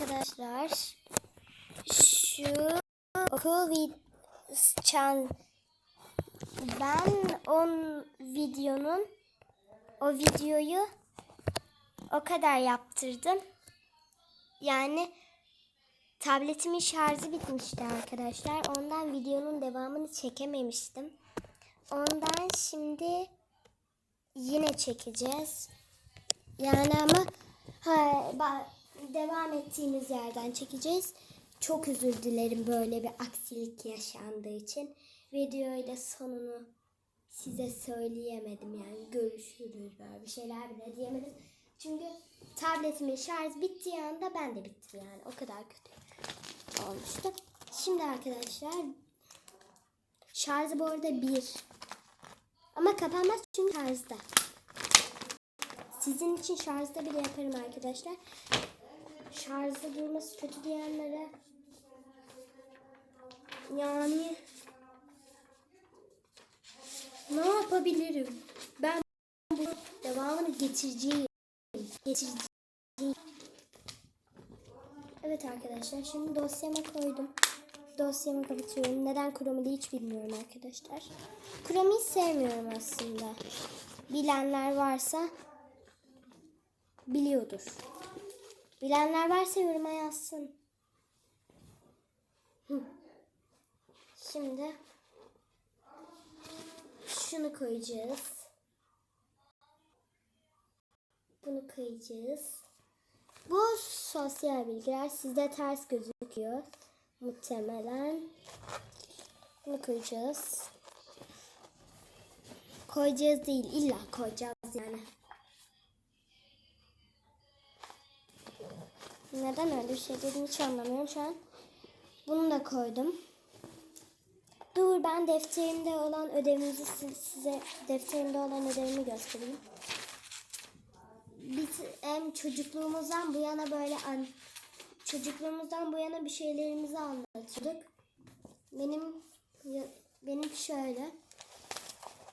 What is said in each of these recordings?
arkadaşlar. Şu okul çan ben on videonun o videoyu o kadar yaptırdım. Yani tabletimin şarjı bitmişti arkadaşlar. Ondan videonun devamını çekememiştim. Ondan şimdi yine çekeceğiz. Yani ama ha, devam ettiğimiz yerden çekeceğiz. Çok özür dilerim böyle bir aksilik yaşandığı için. Videoyu da sonunu size söyleyemedim yani görüşürüz böyle bir şeyler bile diyemedim. Çünkü tabletimin şarj bittiği anda ben de bittim yani o kadar kötü olmuştu. Şimdi arkadaşlar şarjı bu arada bir ama kapanmaz çünkü şarjda. Sizin için şarjda bile yaparım arkadaşlar. Şarjda durması kötü diyenlere yani ne yapabilirim? Ben bu devamını getireceğim. Getireceğim. Evet arkadaşlar şimdi dosyama koydum. Dosyamı kapatıyorum. Neden Chrome'u hiç bilmiyorum arkadaşlar. Hiç sevmiyorum aslında. Bilenler varsa biliyordur. Bilenler varsa yoruma yazsın. Şimdi şunu koyacağız. Bunu koyacağız. Bu sosyal bilgiler sizde ters gözüküyor. Muhtemelen. Bunu koyacağız. Koyacağız değil illa koyacağız yani. Neden öyle bir şey dedim hiç anlamıyorum şu an. Bunu da koydum. Dur ben defterimde olan ödevimizi si- size defterimde olan ödevimi göstereyim. Biz em, çocukluğumuzdan bu yana böyle an, çocukluğumuzdan bu yana bir şeylerimizi anlatıyorduk. Benim benim şöyle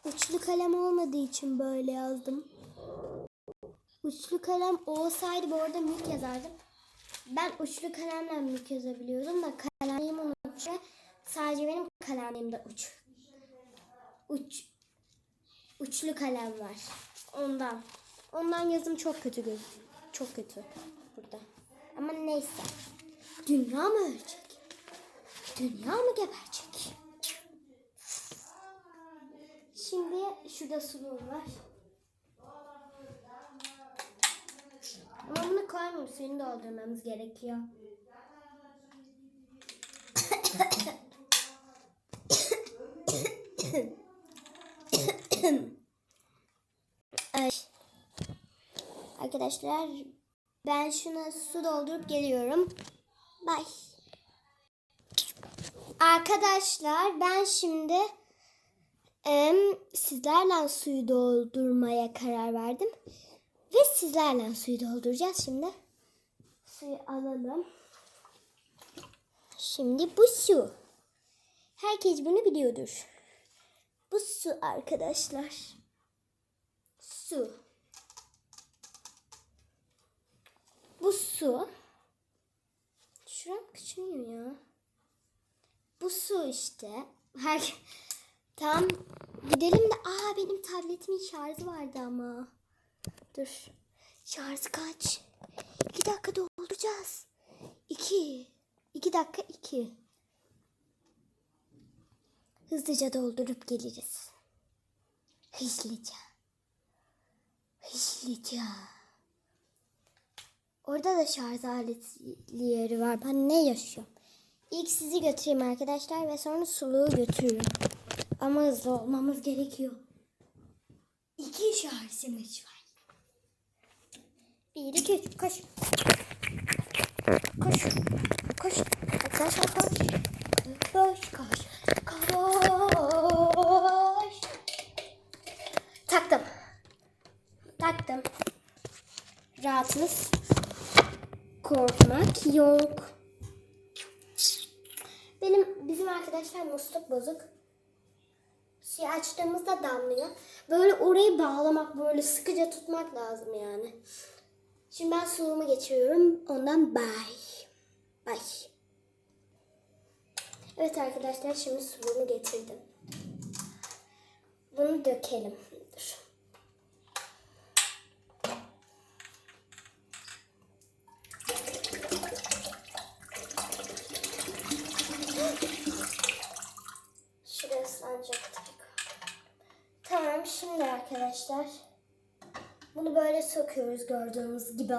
uçlu kalem olmadığı için böyle yazdım. Uçlu kalem olsaydı bu arada mülk yazardım. Ben uçlu kalemle mülk yazabiliyordum da kalemliğimi unutmuş sadece benim kalemimde uç. Uç uçlu kalem var. Ondan. Ondan yazım çok kötü göz. Çok kötü burada. Ama neyse. Dünya mı ölecek? Dünya mı geberecek? Şimdi şurada suluğum var. Bunu koymayayım. Suyunu doldurmamız gerekiyor. Arkadaşlar ben şuna su doldurup geliyorum. Bye. Arkadaşlar ben şimdi em, sizlerle suyu doldurmaya karar verdim. Ve sizlerle suyu dolduracağız şimdi. Suyu alalım. Şimdi bu su. Herkes bunu biliyordur. Bu su arkadaşlar. Su. Bu su. Şuram küçülüyor ya. Bu su işte. Her... Tamam. Gidelim de. Aa benim tabletimin şarjı vardı ama. Dur. Şarjı kaç? İki dakika dolduracağız. İki. İki dakika iki. Hızlıca doldurup geliriz. Hızlıca. Hızlıca. Orada da şarj aletli yeri var. Ben ne yaşıyorum? İlk sizi götüreyim arkadaşlar ve sonra suluğu götürürüm. Ama hızlı olmamız gerekiyor. İki şarjımız var. Bir, iki, üç, koş. Koş. Koş. Arkadaşlar koş. Koş, koş. Koş. Taktım. Taktım. Rahatınız. Korkmak yok. Benim bizim arkadaşlar musluk bozuk. Suyu açtığımızda damlıyor. Böyle orayı bağlamak, böyle sıkıca tutmak lazım yani. Şimdi ben suluğumu geçiriyorum. Ondan bye. Bay. Evet arkadaşlar şimdi suyunu getirdim. Bunu dökelim. Dur. Şuraya ıslanacak Tamam şimdi arkadaşlar bunu böyle sokuyoruz gördüğünüz gibi.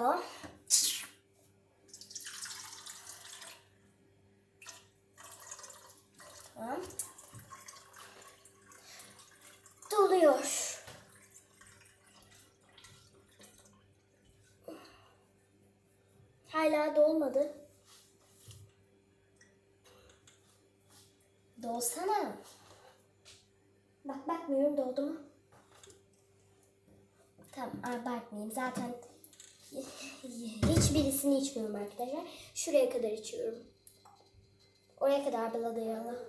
Doluyor. Hala dolmadı. İçmiyorum arkadaşlar. Şuraya kadar içiyorum. Oraya kadar bile dayalı.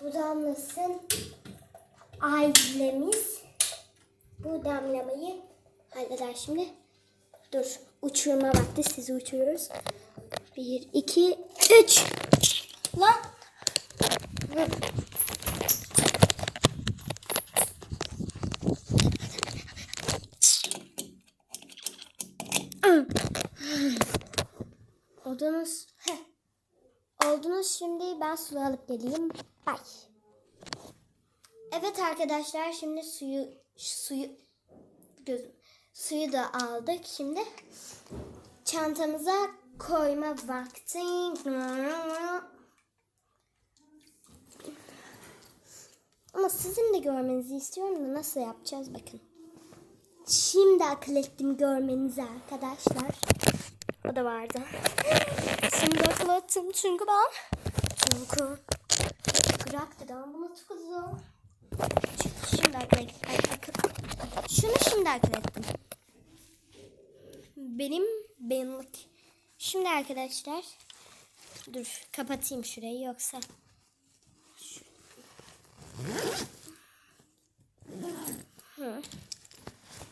Bu damlasın ailemiz bu damlamayı halleder şimdi. Dur uçurma vakti sizi uçuruyoruz. Bir, iki, üç. Lan. Oldunuz. Heh. Oldunuz şimdi ben suyu alıp geleyim. Bay. Evet arkadaşlar şimdi suyu suyu gözüm suyu da aldık. Şimdi çantamıza koyma vakti. Ama sizin de görmenizi istiyorum da nasıl yapacağız bakın. Şimdi akıl ettim görmenizi arkadaşlar. O da vardı. Şimdi akıl ettim çünkü ben. Çünkü bırak dedi ama bunu zor. Şimdi ettim. Şunu şimdi ettim. Benim benlik. Şimdi arkadaşlar dur kapatayım şurayı yoksa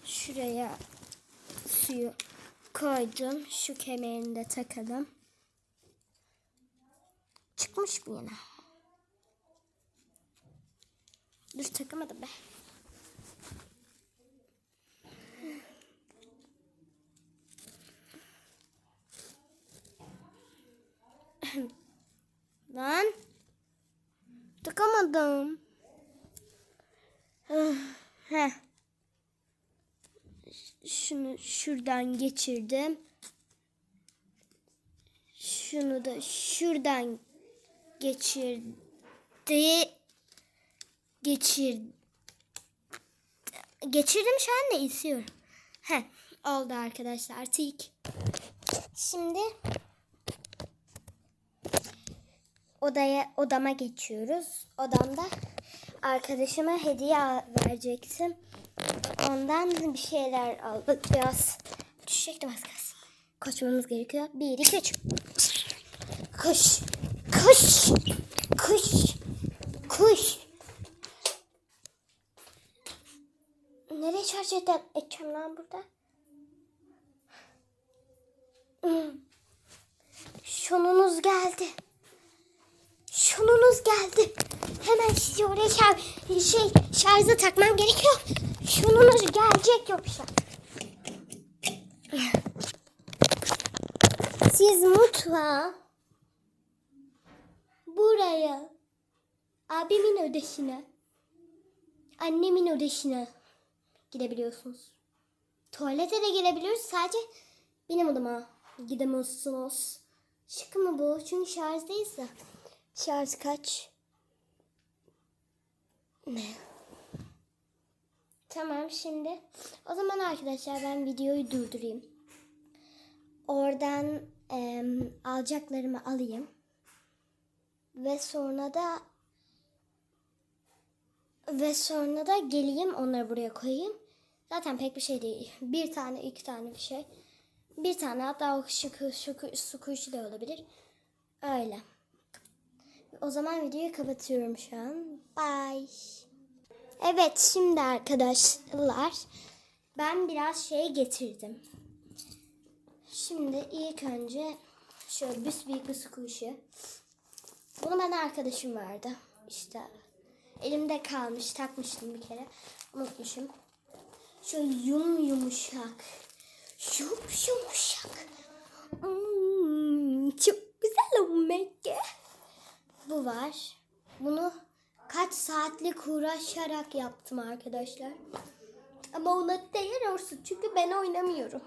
şuraya suyu koydum. Şu kemerini de takalım. Çıkmış mı yine? Dur takamadım be. Lan. Takamadım. Heh. Şunu şuradan geçirdim. Şunu da şuradan geçirdi. Geçir. Geçirdim şu an da istiyorum. Heh, oldu arkadaşlar. Tik. Şimdi odaya odama geçiyoruz. Odamda arkadaşıma hediye verecektim. Ondan bir şeyler aldık. Biraz düşecektim az kalsın. Koşmamız gerekiyor. Bir, iki, üç. Koş. Koş. Koş. Koş. Nereye şarj eder, edeceğim lan burada? Hmm. Şununuz geldi. Şununuz geldi. Hemen sizi oraya şarj, şey, şarja takmam gerekiyor. Şununuz gelecek yoksa. Siz mutfağa buraya abimin ödeşine annemin ödeşine gidebiliyorsunuz. Tuvalete de girebiliyoruz. Sadece benim odama gidemiyorsunuz. Şık mı bu? Çünkü şarjdayız ya. Şarj kaç? Ne? Tamam şimdi. O zaman arkadaşlar ben videoyu durdurayım. Oradan em, alacaklarımı alayım. Ve sonra da ve sonra da geleyim onları buraya koyayım. Zaten pek bir şey değil. Bir tane iki tane bir şey. Bir tane hatta o şu, şu, su kuşu da olabilir. Öyle. O zaman videoyu kapatıyorum şu an. Bye. Evet şimdi arkadaşlar ben biraz şey getirdim. Şimdi ilk önce şöyle büyük bir kuşu. Bunu bana arkadaşım verdi. İşte elimde kalmış takmıştım bir kere. Unutmuşum. Şöyle yum yumuşak. Yum yumuşak. Hmm, çok güzel olmak. Bu var. Bunu kaç saatlik uğraşarak yaptım arkadaşlar. Ama ona değer olsun çünkü ben oynamıyorum.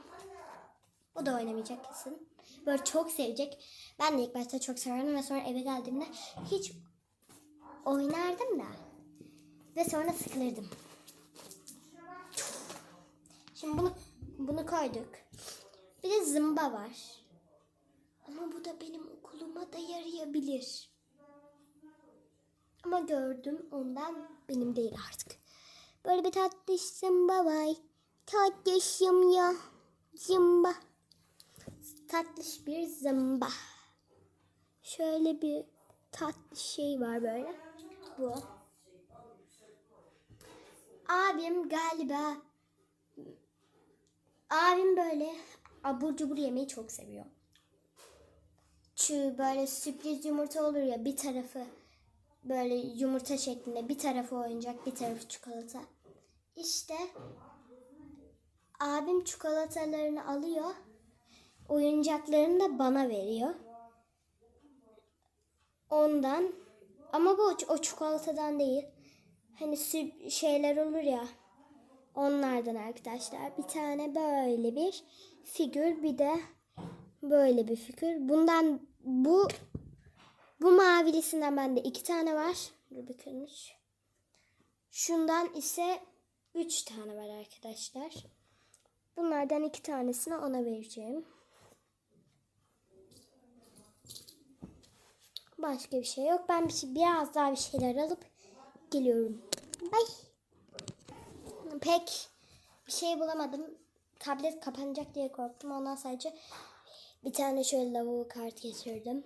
O da oynamayacak kesin. Böyle çok sevecek. Ben de ilk başta çok severdim ve sonra eve geldiğimde hiç oynardım da. Ve sonra sıkılırdım. Şimdi bunu bunu koyduk. Bir de zımba var. Ama bu da benim okuluma da yarayabilir. Ama gördüm ondan benim değil artık. Böyle bir tatlış zımba var. Tatlışım ya. Zımba. Tatlış bir zımba. Şöyle bir tatlı şey var böyle. Bu. Abim galiba abim böyle abur cubur yemeyi çok seviyor. Çünkü böyle sürpriz yumurta olur ya bir tarafı böyle yumurta şeklinde bir tarafı oyuncak bir tarafı çikolata. İşte abim çikolatalarını alıyor oyuncaklarını da bana veriyor. Ondan ama bu o çikolatadan değil. Hani şeyler olur ya. Onlardan arkadaşlar. Bir tane böyle bir figür bir de böyle bir figür. Bundan bu bu mavilisinden bende iki tane var. Bakın. Şundan ise üç tane var arkadaşlar. Bunlardan iki tanesini ona vereceğim. Başka bir şey yok. Ben bir şey, biraz daha bir şeyler alıp geliyorum. Bye. Pek bir şey bulamadım. Tablet kapanacak diye korktum. Ondan sadece bir tane şöyle lavabo kart getirdim.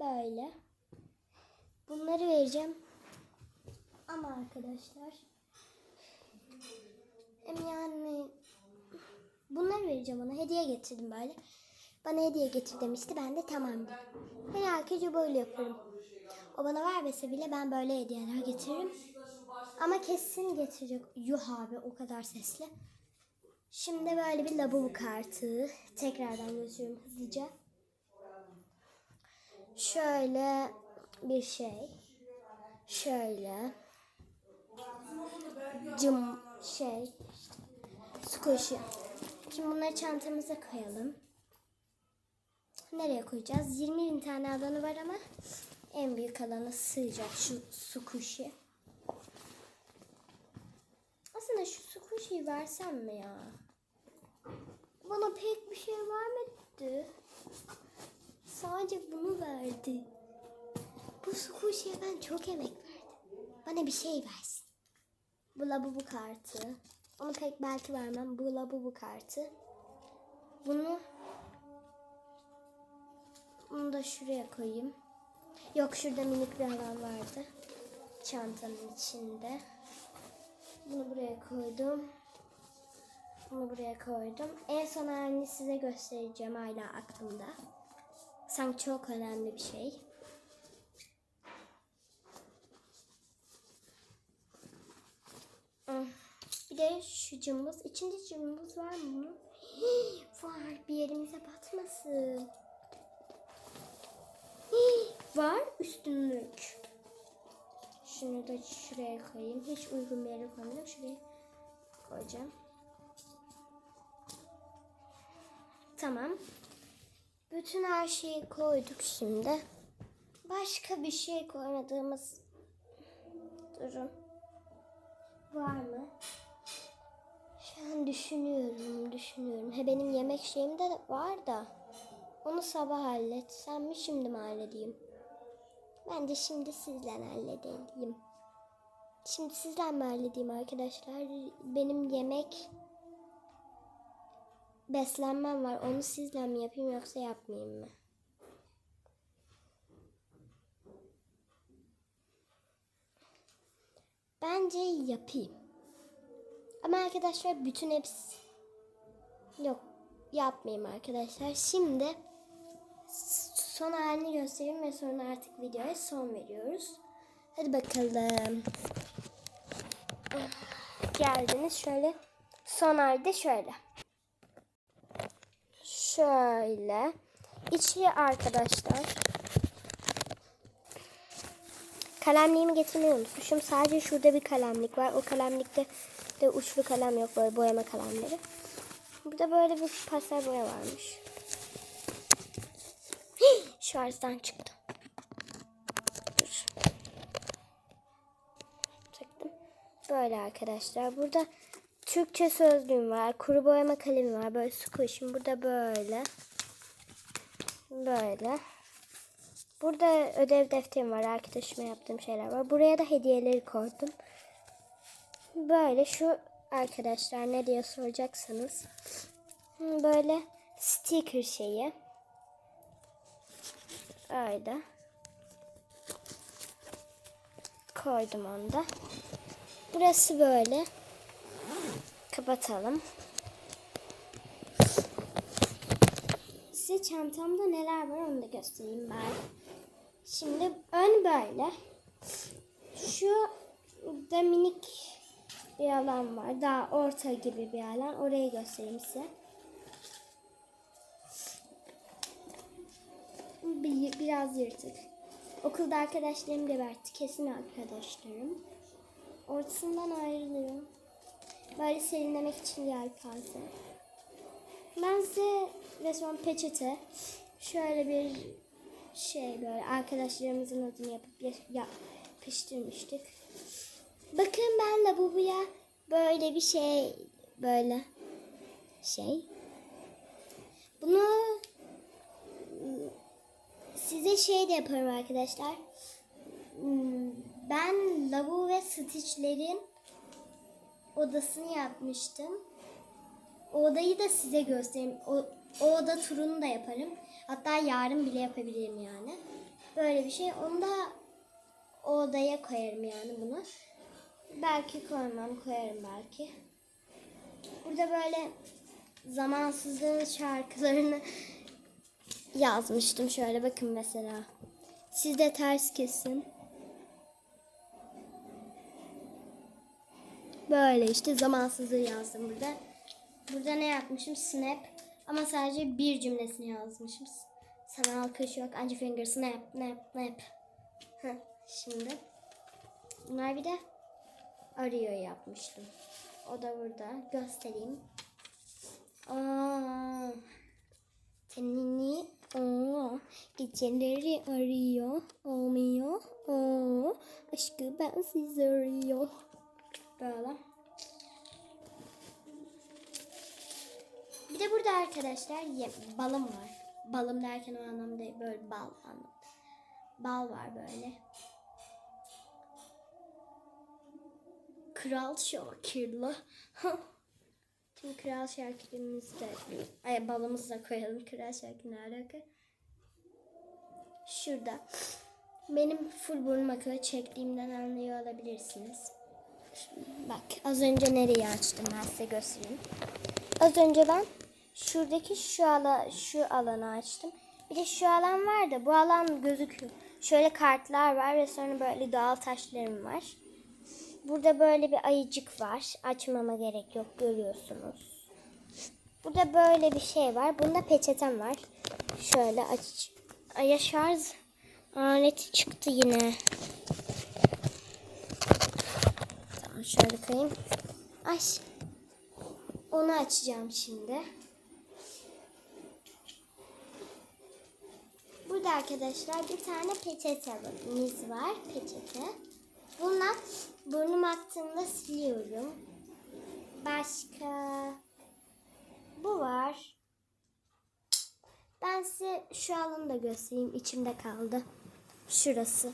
Böyle. Bunları vereceğim. Ama arkadaşlar hem yani bunları vereceğim ona. Hediye getirdim böyle. Bana hediye getir demişti. Ben de tamam dedim. Ben herkese böyle yaparım. O bana vermese bile ben böyle hediyeler getiririm. Ama kesin getirecek. Yuh abi o kadar sesli. Şimdi böyle bir lavabo kartı. Tekrardan gösteriyorum hızlıca. Şöyle bir şey. Şöyle. Cım şey. Squishy. Şimdi bunları çantamıza koyalım. Nereye koyacağız? 20 bin tane alanı var ama en büyük alana sığacak şu squishy. Aslında şu squishy'yi versem mi ya? Bana pek bir şey vermedi. Sadece bunu verdi. Bu squishy'ye ben çok emek verdim. Bana bir şey versin. Bu labubu kartı. Onu pek belki vermem. Bu labubu kartı. Bunu bunu da şuraya koyayım. Yok şurada minik bir alan vardı. Çantanın içinde. Bunu buraya koydum. Bunu buraya koydum. En son halini size göstereceğim hala aklımda. Sanki çok önemli bir şey. Hmm. Bir de şu cımbız. İçinde cımbız var mı? Hii, var. Bir yerimize batmasın. Hii, var üstünlük. Şunu da şuraya koyayım. Hiç uygun bir yere koymadım. Şuraya koyacağım. Tamam. Bütün her şeyi koyduk şimdi. Başka bir şey koymadığımız durum var mı? Şu an düşünüyorum, düşünüyorum. He benim yemek şeyim de var da. Onu sabah halletsem mi şimdi mi halledeyim? Bence şimdi sizle halledelim. Şimdi sizle mi halledeyim arkadaşlar? Benim yemek beslenmem var. Onu sizle mi yapayım yoksa yapmayayım mı? Bence yapayım. Ama arkadaşlar bütün hepsi yok yapmayayım arkadaşlar. Şimdi son halini göstereyim ve sonra artık videoya son veriyoruz. Hadi bakalım. Geldiniz şöyle. Son halde şöyle. Şöyle. İçi arkadaşlar. Kalemliğimi getirmeyi unutmuşum. Sadece şurada bir kalemlik var. O kalemlikte de uçlu kalem yok. Böyle boyama kalemleri. Burada böyle bir pastel boya varmış. Hii, Şarjdan çıktı. Böyle arkadaşlar. Burada Türkçe sözlüğüm var. Kuru boyama kalemi var. Böyle squish'im. Burada böyle. Böyle. Burada ödev defterim var. Arkadaşıma yaptığım şeyler var. Buraya da hediyeleri koydum. Böyle şu arkadaşlar ne diye soracaksanız. Böyle sticker şeyi. Öyle. Koydum onu da. Burası böyle. Kapatalım. Size çantamda neler var onu da göstereyim ben. Şimdi ön böyle. Şu da minik bir alan var. Daha orta gibi bir alan. Orayı göstereyim size. Bir, biraz yırtık. Okulda arkadaşlarım gebertti. Kesin arkadaşlarım. Ortasından ayrılıyor. Böyle serinlemek için yelpaze. Ben size resmen peçete şöyle bir şey böyle arkadaşlarımızın adını yapıp ya- yapıştırmıştık. Bakın ben lavaboya böyle bir şey böyle şey. Bunu size şey de yaparım arkadaşlar. Hmm, Ben lavabo ve stitchlerin odasını yapmıştım. O odayı da size göstereyim. O, o oda turunu da yaparım. Hatta yarın bile yapabilirim yani. Böyle bir şey. Onu da o odaya koyarım yani bunu. Belki koymam, koyarım belki. Burada böyle zamansızlığın şarkılarını yazmıştım. Şöyle bakın mesela. Siz de ters kesin. Böyle işte zamansızlığı yazdım burada. Burada ne yapmışım? Snap. Ama sadece bir cümlesini yazmışım. Sana alkış yok. Angie finger snap, snap, snap. Heh, şimdi. Bunlar bir de arıyor yapmıştım. O da burada. Göstereyim. Aa, tenini o geceleri arıyor olmuyor o aşkı ben siz arıyor böyle bir de burada arkadaşlar ye- balım var balım derken o anlamda böyle bal anlamda bal var böyle Kral Şakir'la Şimdi Kral Şakir'imizi de ay balımızı da koyalım. Kral Şakir ne alaka? Şurada. Benim full burun akıyor çektiğimden anlıyor olabilirsiniz. Bak az önce nereyi açtım ben size göstereyim. Az önce ben şuradaki şu ala, şu alanı açtım. Bir de şu alan var da bu alan gözüküyor. Şöyle kartlar var ve sonra böyle doğal taşlarım var. Burada böyle bir ayıcık var. Açmama gerek yok görüyorsunuz. Burada böyle bir şey var. Bunda peçetem var. Şöyle aç. Aya şarj aleti çıktı yine. Tamam şöyle koyayım. Ay. Onu açacağım şimdi. Burada arkadaşlar bir tane peçetemiz var. Peçete. Bununla burnum aktığında siliyorum. Başka bu var. Ben size şu alanı da göstereyim. İçimde kaldı. Şurası.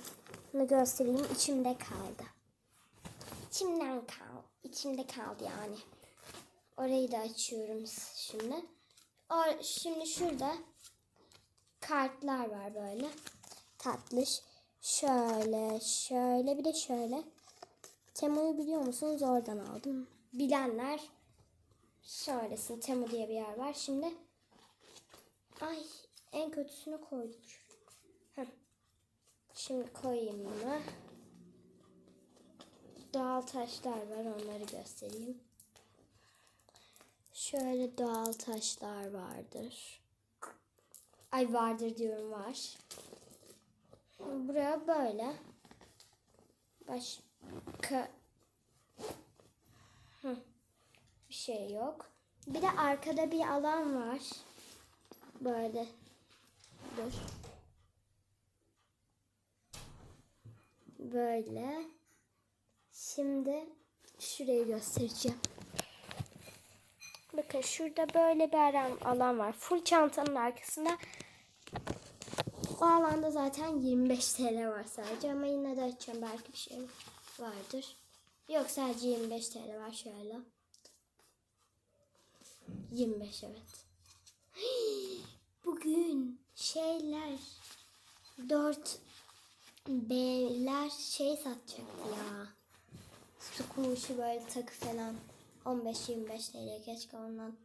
Bunu göstereyim. İçimde kaldı. İçimden kal. İçimde kaldı yani. Orayı da açıyorum şimdi. O, şimdi şurada kartlar var böyle. Tatlış. Şöyle, şöyle bir de şöyle. Temu'yu biliyor musunuz? Oradan aldım. Bilenler söylesin. Temu diye bir yer var. Şimdi Ay en kötüsünü koyduk. Heh. Şimdi koyayım bunu. Doğal taşlar var onları göstereyim. Şöyle doğal taşlar vardır. Ay vardır diyorum var. Buraya böyle. Başka bir şey yok. Bir de arkada bir alan var. Böyle. Dur. Böyle. Şimdi şurayı göstereceğim. Bakın şurada böyle bir alan, var. Full çantanın arkasında. O alanda zaten 25 TL var sadece ama yine de açacağım belki bir şey vardır. Yok sadece 25 TL var şöyle. 25 evet. Bugün şeyler 4 B'ler şey satacaktı ya. Su kumuşu böyle takı falan. 15-25 TL keşke ondan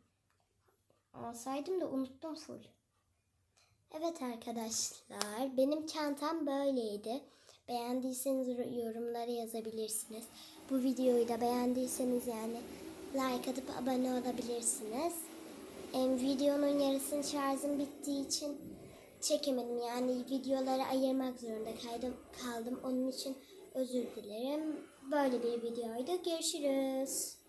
alsaydım da unuttum full. Evet arkadaşlar benim çantam böyleydi. Beğendiyseniz yorumlara yazabilirsiniz. Bu videoyu da beğendiyseniz yani like atıp abone olabilirsiniz. Em, videonun yarısının şarjım bittiği için çekemedim. Yani videoları ayırmak zorunda kaydım, kaldım. Onun için özür dilerim. Böyle bir videoydu. Görüşürüz.